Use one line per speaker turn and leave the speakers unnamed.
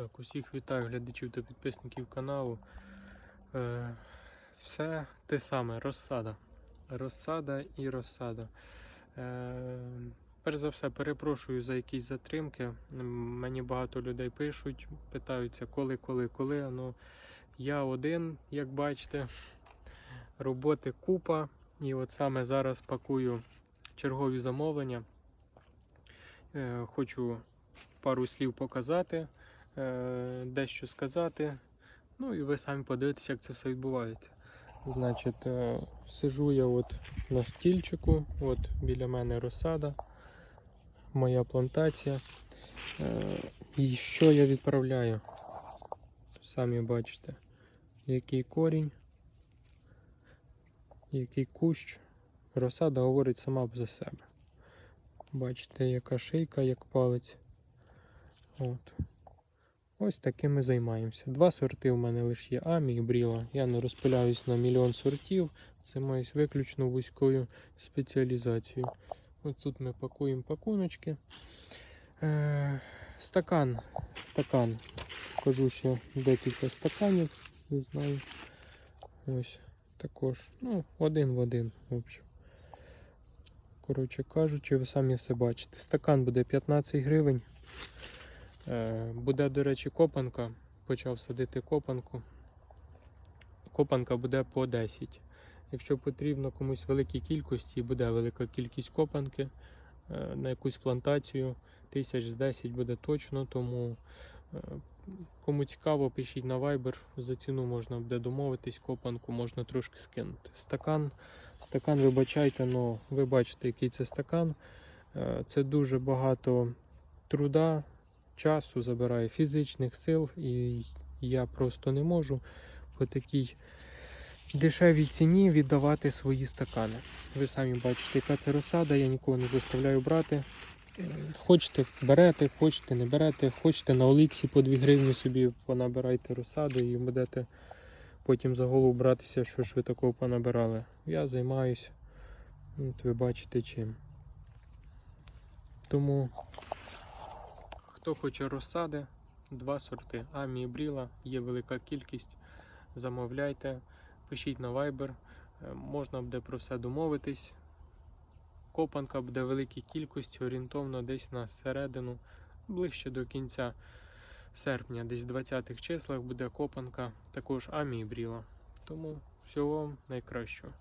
Так, усіх вітаю глядачів та підписників каналу. Е, все те саме, розсада. Розсада і розсада. Е, перш за все, перепрошую за якісь затримки. Мені багато людей пишуть, питаються, коли, коли, коли. Ну, я один, як бачите, роботи купа. І от саме зараз пакую чергові замовлення. Е, хочу пару слів показати дещо сказати. Ну і ви самі подивитесь, як це все відбувається. Значить, е, сижу я от на стільчику, от біля мене розсада, моя плантація. Е, І що я відправляю? Самі бачите, який корінь, який кущ. Розсада говорить сама за себе. Бачите, яка шийка, як палець. От. Ось таким ми займаємося. Два сорти у мене лише є Амі і Бріла. Я не розпиляюсь на мільйон сортів. Це має виключно вузькою спеціалізацією. Ось тут ми пакуємо пакуночки. Е, стакан. Стакан. Кажу ще декілька стаканів. Не знаю. Ось також. Ну, один в один, в общем. Коротше кажучи, ви самі все бачите. Стакан буде 15 гривень. Е, Буде, до речі, копанка. Почав садити копанку. Копанка буде по 10. Якщо потрібно комусь великій кількості, буде велика кількість копанки е, на якусь плантацію. Тисяч з 10 буде точно, тому е, кому цікаво, пишіть на Viber. За ціну можна буде домовитись, копанку можна трошки скинути. Стакан, стакан, вибачайте, але ви бачите, який це стакан. Це дуже багато труда, часу забирає фізичних сил, і я просто не можу по такій дешевій ціні віддавати свої стакани. Ви самі бачите, яка це розсада, я нікого не заставляю брати. Е, Хочете берете, хочете не берете, хочете на Оліксі по 2 гривні собі понабирайте розсаду і будете потім за голову братися, що ж ви такого понабирали. Я займаюся, ви бачите чим. Тому Хто хоче розсади, два сорти. Амі Бріла, є велика кількість. Замовляйте, пишіть на Viber, е, можна буде про все домовитись. Копанка буде великій кількості, орієнтовно десь на середину, ближче до кінця серпня, десь в 20-х числах буде копанка, також Амі і Бріла. Тому всього вам найкращого.